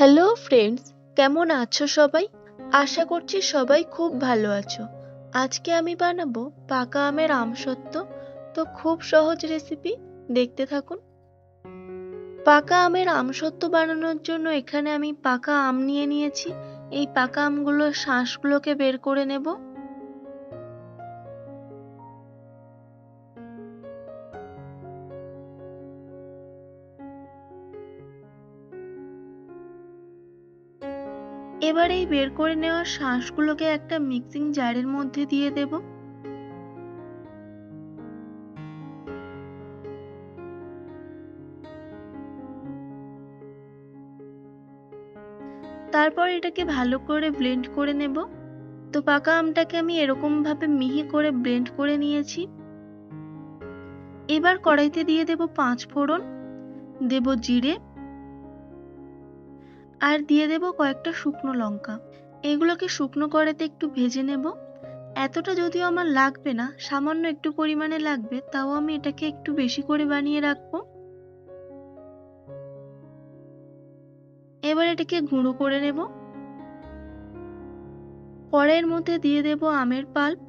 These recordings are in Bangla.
হ্যালো ফ্রেন্ডস কেমন আছো সবাই? আশা করছি সবাই খুব ভালো আছো। আজকে আমি বানাবো পাকা আমের আমসত্ত্ব তো খুব সহজ রেসিপি দেখতে থাকুন। পাকা আমের আমসত্ত্ব বানানোর জন্য এখানে আমি পাকা আম নিয়ে নিয়েছি। এই পাকা আমগুলোর শাঁসগুলোকে বের করে নেব। এবার এই বের করে নেওয়া শাঁসগুলোকে একটা মিক্সিং জারের মধ্যে দিয়ে দেব। তারপর এটাকে ভালো করে ব্লেন্ড করে নেব। তো পাকা আমটাকে আমি এরকম ভাবে মিহি করে ব্লেন্ড করে নিয়েছি। এবার কড়াইতে দিয়ে দেব পাঁচ ফোড়ন, দেব জিরে আর দিয়ে দেব কয়েকটা শুকনো লঙ্কা। এগুলোকে শুকনো কড়াইতে একটু ভেজে নেব। এতটা যদিও আমার লাগবে না, সামান্য একটু পরিমাণে লাগবে, তাও আমি এটাকে একটু বেশি করে বানিয়ে রাখব। এবার এটাকে গুঁড়ো করে নেব। কড়াইয়ের মধ্যে দিয়ে দেব আমের পাল্প।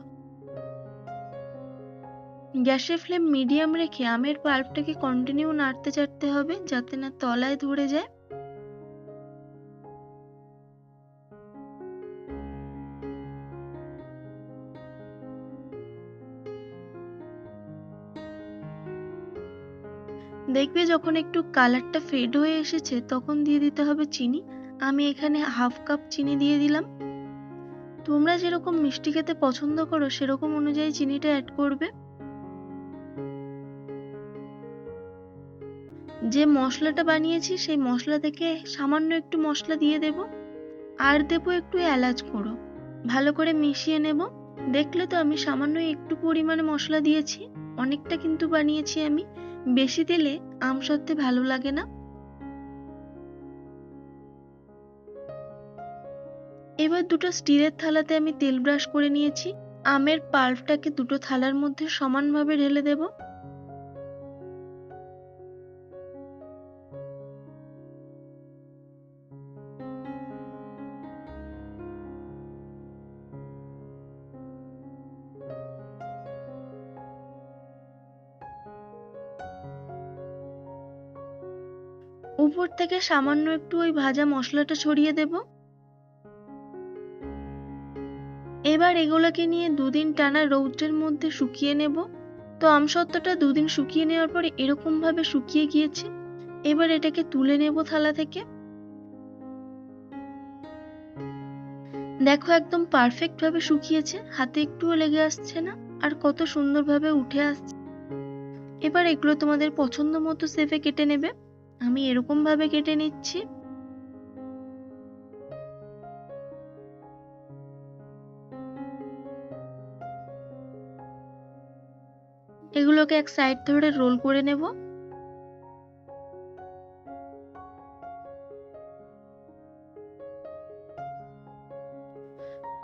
গ্যাসের ফ্লেম মিডিয়াম রেখে আমের পাল্পটাকে কন্টিনিউ নাড়তে চাড়তে হবে, যাতে না তলায় ধরে যায়। দেখবে যখন একটু কালারটা ফেড হয়ে এসেছে, তখন দিয়ে দিতে হবে চিনি। আমি এখানে হাফ কাপ চিনি দিয়ে দিলাম। তোমরা যেরকম মিষ্টি খেতে পছন্দ করো, সেরকম অনুযায়ী চিনিটা অ্যাড করবে। যে মশলাটা বানিয়েছি, সেই মশলা থেকে সামান্য একটু মশলা দিয়ে দেব। আর দেব একটু এলাচ গুঁড়ো। ভালো করে মিশিয়ে নেব। দেখলে তো আমি সামান্য একটু পরিমাণে মশলা দিয়েছি। অনেকটা কিন্তু বানিয়েছি আমি। বেশি দিলে আম সত্যি ভালো লাগে না? এবার দুটো স্টিলের থালাতে আমি তেল ব্রাশ করে নিয়েছি। আমের পাল্পটাকে দুটো থালার মধ্যে সমানভাবে ঢেলে দেব। উপর থেকে সামান্য একটু ওই ভাজা মশলাটা ছড়িয়ে দেব। এবার এগুলোকে নিয়ে দুদিন টানা রৌদ্রের মধ্যে শুকিয়ে নেব। তো আমসত্ত্বটা দুদিন শুকিয়ে নেওয়ার পরে এরকম ভাবে শুকিয়ে গিয়েছে। এবার এটাকে তুলে নেব থালা থেকে। দেখো একদম পারফেক্ট ভাবে শুকিয়েছে। হাতে একটুও লেগে আসছে না আর কত সুন্দরভাবে উঠে আসছে। এবার এগুলো তোমাদের পছন্দ মতো সেফে কেটে নেবে। আমি এরকম ভাবে কেটে নিচ্ছি। এগুলোকে এক সাইড ধরে রোল করে নেব।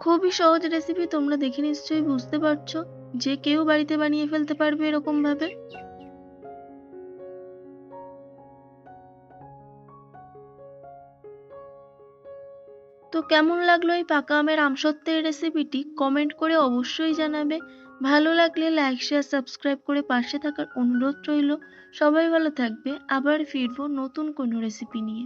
খুবই সহজ রেসিপি তোমরা দেখে নিশ্চয়ই বুঝতে পারছ। যে কেউ বাড়িতে বানিয়ে ফেলতে পারবে এরকম তো কেমন লাগল এই পাকা আমের আমসত্ত্বের রেসিপিটি কমেন্ট করে অবশ্যই জানাবে। ভালো লাগলে লাইক শেয়ার সাবস্ক্রাইব করে পাশে থাকার অনুরোধ রইল। সবাই ভালো থাকবে। আবার ফিরবো নতুন কোনো রেসিপি নিয়ে।